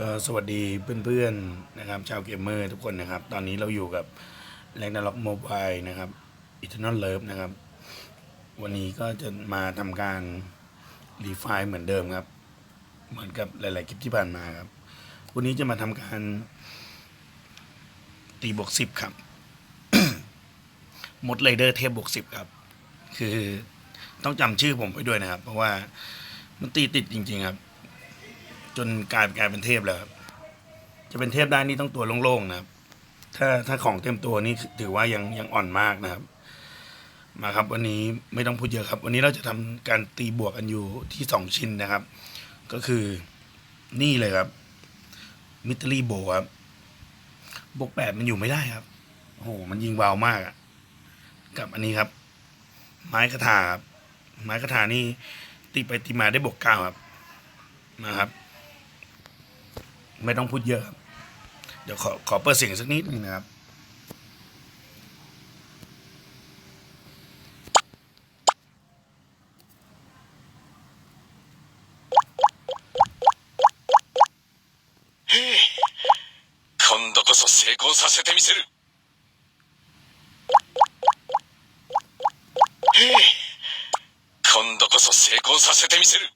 ก็สวัสดีเพื่อนๆนะครับ ชาวเกมเมอร์ทุกคนนะครับ ตอนนี้เราอยู่กับแรงนาล็อกโมบายนะครับอิทนอลเลิฟนะครับ วันนี้ก็จะมาทำการรีไฟล์เหมือนเดิมครับ เหมือนกับหลายๆคลิปที่ผ่านมาครับ วันนี้จะมาทำการ ตีบวกสิบครับมดไรเดอร์เทพบวกสิบครับ คือต้องจำชื่อผมไปด้วยนะครับ เพราะว่ามันตีติดจริง ๆ ครับ จนกลายกลายเป็นเทพแล้วครับจะเป็นเทพได้นี่ต้องตัวโล่งๆนะครับ ถ้าถ้าของเต็มตัวนี่ถือว่ายังยังอ่อนมากนะครับ มาครับวันนี้ไม่ต้องพูดเยอะครับ วันนี้เราจะทำการตีบวกกันอยู่ที่สองชิ้นนะครับ ก็คือนี่เลยครับมิตรีโบครับบวกแปดมันอยู่ไม่ได้ครับโอ้โหมันยิงเบามากอะกับอันนี้ครับ ไม้คาถาครับไม้คาถานี่ตีไปตีมาได้บวกเก้าครับนะครับ ไม่ต้องพูดเยอะครับเดี๋ยวขอขอเปิดเสียงสักนิดหนึงนะครับ 今度こそ成功させてみせるへえ今度こそ成功させてみせる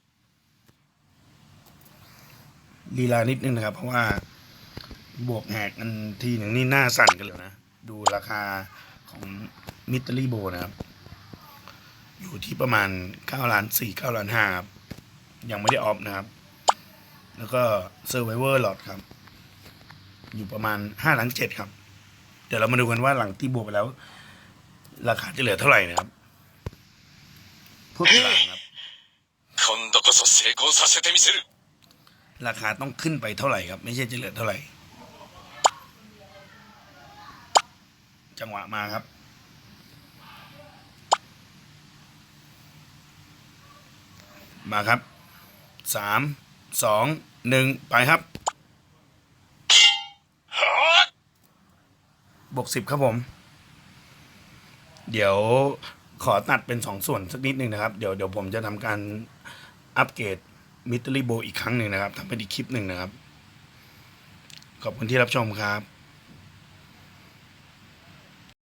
ลีลานิดนึงนะครับ เพราะว่าบวกแหกกันทีหนึ่งนี่หน้าสั่นกันเลยนะ ดูราคาของมิตรลีโบนะครับ อยู่ที่ประมาณ9ล้าน4 9ล้าน5ครับ ยังไม่ได้ออฟนะครับ แล้วก็เซอร์ไวเวอร์หลอดครับ อยู่ประมาณ5ล้าน7ครับ เดี๋ยวเรามาดูกันว่าหลังที่บวกไปแล้ว ราคาจะเหลือเท่าไหร่นะครับพวกหลังครับ 今度こそ成功させてみせる ราคาต้องขึ้นไปเท่าไหร่ครับ ไม่ใช่จะเหลือเท่าไหร่ จังหวะมาครับ มาครับสามสองหนึ่งไปครับบวกสิบครับผม เดี๋ยวขอตัดเป็นสองส่วนสักนิดหนึ่งนะครับ เดี๋ยวเดี๋ยวผมจะทำการอัปเกรด มิตรลีโบอีกครั้งหนึ่งนะครับทำเป็นอีกคลิปหนึ่งนะครับ ขอบคุณที่รับชมครับ